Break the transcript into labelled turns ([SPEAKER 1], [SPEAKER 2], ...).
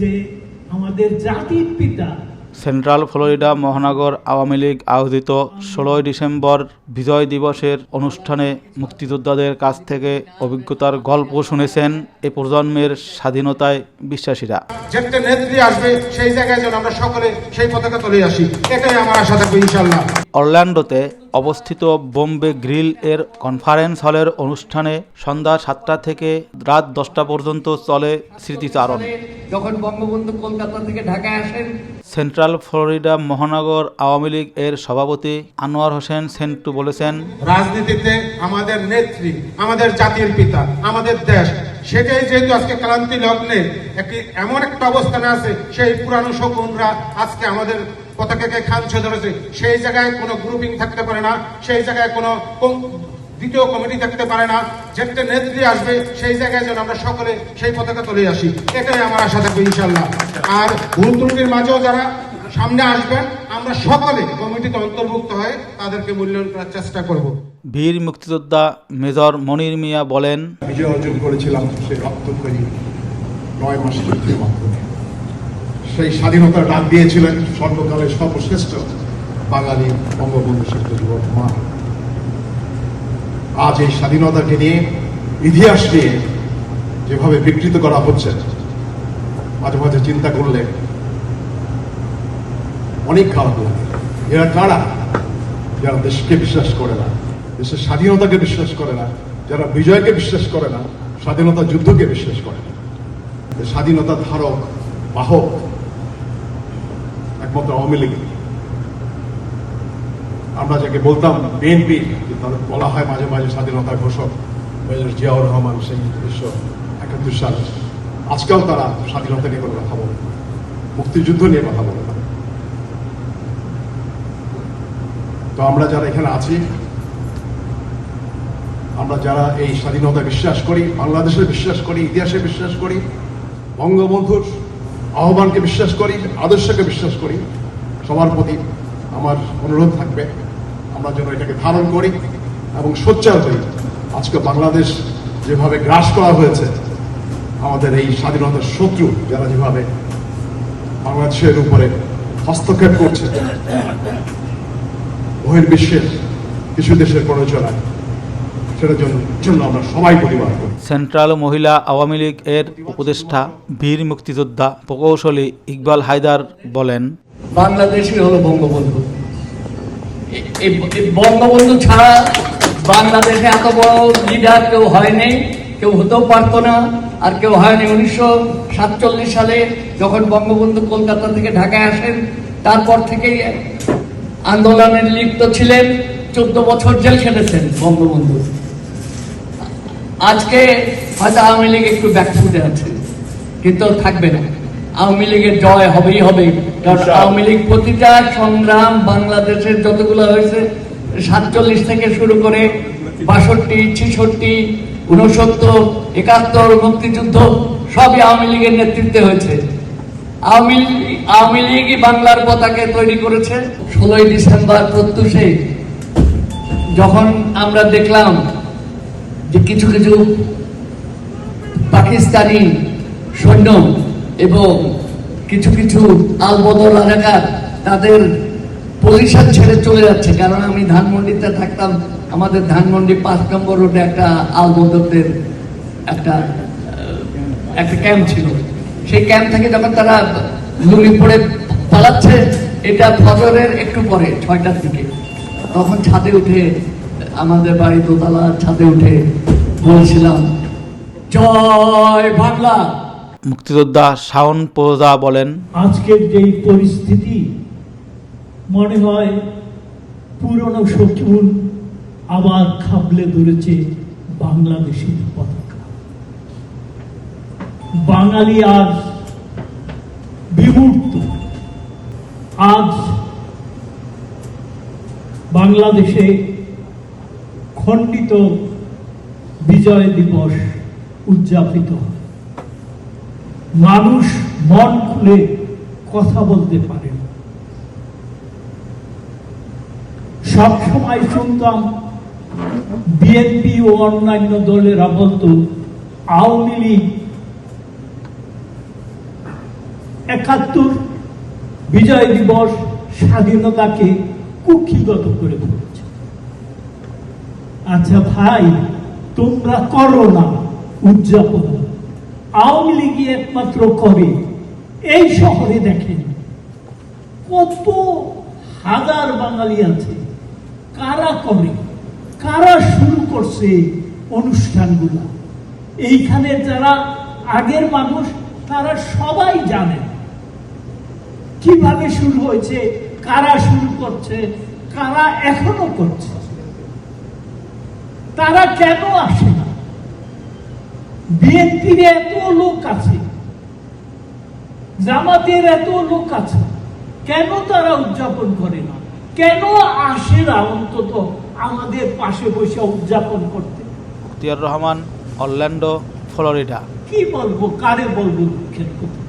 [SPEAKER 1] যে আমাদের জাতির পিতা
[SPEAKER 2] সেন্ট্রাল ফ্লোরিডা মহানগর আওয়ামী লীগ আয়োজিত ষোলোই ডিসেম্বর বিজয় দিবসের অনুষ্ঠানে মুক্তিযোদ্ধাদের কাছ থেকে অভিজ্ঞতার গল্প শুনেছেন এ প্রজন্মের স্বাধীনতায় বিশ্বাসীরা।
[SPEAKER 3] যে নেত্রী আসবে সেই জায়গায় যেন আমরা সকলে সেই পতাকা তুলে আসি এটাই আমার আশা থাকবে ইনশাল্লাহ
[SPEAKER 2] অরল্যান্ডোতে অবস্থিত বোম্বে গ্রিল এর কনফারেন্স হলের অনুষ্ঠানে সন্ধ্যা সাতটা থেকে রাত দশটা পর্যন্ত চলে স্মৃতিচারণ।
[SPEAKER 4] যখন বঙ্গবন্ধু কলকাতা থেকে ঢাকায় আসেন
[SPEAKER 2] সেন্ট্রাল ফ্লোরিডা মহানগর আওয়ামী লীগ এর সভাপতি আনোয়ার হোসেন সেন্টু বলেছেন
[SPEAKER 3] রাজনীতিতে আমাদের নেত্রী আমাদের জাতির পিতা আমাদের দেশ সেটাই যেহেতু আজকে ক্লান্তি লগ্নে একটি এমন একটা অবস্থানে আছে সেই পুরানো শকুনরা আজকে আমাদের পতাকাকে খাঞ্চ ধরেছে সেই জায়গায় কোনো গ্রুপিং থাকতে পারে না সেই জায়গায় কোনো দ্বিতীয় কমিটি থাকতে পারে না যে একটা নেত্রী আসবে সেই জায়গায় যেন আমরা সকলে সেই পতাকা তুলে আসি। এটাই আমার আশা থাকবে ইনশাল্লাহ আর ভুল ত্রুটির মাঝেও যারা সামনে আসবেন আমরা সকলে কমিটিতে অন্তর্ভুক্ত হয়ে তাদেরকে মূল্যায়ন করার চেষ্টা করব।
[SPEAKER 2] বীর মুক্তিযোদ্ধা মেজর মনির মিয়া বলেন
[SPEAKER 5] বিজয় অর্জন করেছিলাম সেই রক্তক্ষয়ী নয় মাস মাধ্যমে সেই স্বাধীনতার ডাক দিয়েছিলেন সর্বকালের সর্বশ্রেষ্ঠ বাঙালি বঙ্গবন্ধু শেখ মুজিবুর রহমান। আজ এই স্বাধীনতাকে নিয়ে ইতিহাস নিয়ে যেভাবে বিকৃত করা হচ্ছে, মাঝে মাঝে চিন্তা করলে অনেক খারাপ লাগে। এরা কারা? যারা দেশকে বিশ্বাস করে না, দেশের স্বাধীনতাকে বিশ্বাস করে না, যারা বিজয়কে বিশ্বাস করে না, স্বাধীনতা যুদ্ধকে বিশ্বাস করে না। স্বাধীনতা ধারক, বাহক একমাত্র আওয়ামী লীগ। আমরা যাকে বলতাম বিএনপি তাদের বলা হয় মাঝে মাঝে স্বাধীনতা ঘোষক মেজর জিয়াউর রহমান সেই উনিশশো একাত্তর সাল। আজকাল তারা স্বাধীনতা নিয়ে কোনো কথা বলে মুক্তিযুদ্ধ নিয়ে কথা বলে না। তো আমরা যারা এখানে আছি, আমরা যারা এই স্বাধীনতা বিশ্বাস করি, বাংলাদেশে বিশ্বাস করি, ইতিহাসে বিশ্বাস করি, বঙ্গবন্ধুর আহ্বানকে বিশ্বাস করি, আদর্শকে বিশ্বাস করি। সবার প্রতি আমার অনুরোধ থাকবে, আমরা যেন এটাকে ধারণ করি এবং সোচ্চার হই। আজকে বাংলাদেশ যেভাবে গ্রাস করা হয়েছে, আমাদের এই স্বাধীনতার শত্রু যারা যেভাবে বাংলাদেশের উপরে হস্তক্ষেপ করছে, বহির্বিশ্বের কিছু দেশের প্ররোচনায়। সেটার জন্য জন্য আমরা সবাই প্রতিবাদ করি।
[SPEAKER 2] সেন্ট্রাল মহিলা আওয়ামী লীগ এর উপদেষ্টা বীর মুক্তিযোদ্ধা প্রকৌশলী ইকবাল হায়দার বলেন
[SPEAKER 4] বাংলাদেশই হলো বঙ্গবন্ধু। বঙ্গবন্ধু ছাড়া বাংলাদেশে এত বড় লিডার কেউ হয়নি কেউ হতেও পারতো না আর কেউ হয়নি। উনিশশো সাতচল্লিশ সালে যখন বঙ্গবন্ধু কলকাতা থেকে ঢাকায় আসেন তারপর থেকেই আন্দোলনের লিপ্ত ছিলেন। চোদ্দ বছর জেল খেটেছেন বঙ্গবন্ধু। আজকে হয়তো আওয়ামী লীগ একটু ব্যাকফুটে আছে কিন্তু থাকবে না। আওয়ামী লীগের জয় হবেই হবে কারণ আওয়ামী লীগ প্রতিটা সংগ্রাম বাংলাদেশের যতগুলো হয়েছে সাতচল্লিশ থেকে শুরু করে বাষট্টি ছেষট্টি উনসত্তর একাত্তর মুক্তিযুদ্ধ সবই আওয়ামী লীগের নেতৃত্বে হয়েছে। আওয়ামী আওয়ামী লীগই বাংলার পতাকে তৈরি করেছে। ষোলোই ডিসেম্বর প্রত্যুষে যখন আমরা দেখলাম যে কিছু কিছু পাকিস্তানি সৈন্য এবং কিছু কিছু আলবদল এলাকার তাদের পজিশন ছেড়ে চলে যাচ্ছে। কারণ আমি ধানমন্ডিতে থাকতাম, আমাদের ধানমন্ডি পাঁচ নম্বর রোডে একটা আলবদলদের একটা একটা ক্যাম্প ছিল। সেই ক্যাম্প থেকে যখন তারা লুলি পড়ে পালাচ্ছে, এটা ফজরের একটু পরে, ছয়টার দিকে। তখন ছাদে উঠে আমাদের বাড়ি দোতলা ছাদে উঠে বলছিলাম জয় বাংলা!
[SPEAKER 2] মুক্তিযোদ্ধা শাওন পোজা বলেন
[SPEAKER 1] আজকের যেই পরিস্থিতি মনে হয় পুরনো শত্রুর আবার খাবলে ধরেছে বাংলাদেশের পতাকা। বাঙালি আজ বিমূর্ত। আজ বাংলাদেশে খণ্ডিত বিজয় দিবস উদযাপিত মানুষ মন খুলে কথা বলতে পারে। সবসময় শুনতাম বিএনপি ও অন্যান্য দলেরা বলতো আওয়ামী লীগ একাত্তর বিজয় দিবস স্বাধীনতাকে কুক্ষিগত করে তুলেছে আচ্ছা ভাই, তোমরা করো না উদযাপন। আওয়ামী লীগই একমাত্র করে। এই শহরে দেখেন, কত হাজার বাঙালি আছে। কারা করে? কারা শুরু করছে অনুষ্ঠানগুলো? এইখানে যারা আগের মানুষ, তারা সবাই জানেন কীভাবে শুরু হয়েছে, কারা শুরু করছে, কারা এখনও করছে? তারা কেন আসে না? বিএনপির এত লোক আছে জামাতের এত লোক আছে কেন তারা উদযাপন করে না? কেন আসে না অন্তত আমাদের পাশে বসে উদযাপন করতে?
[SPEAKER 2] তিয়ার রহমান অরল্যান্ডো ফ্লোরিডা।
[SPEAKER 1] কি বলব কারে বলব দুঃখের কথা?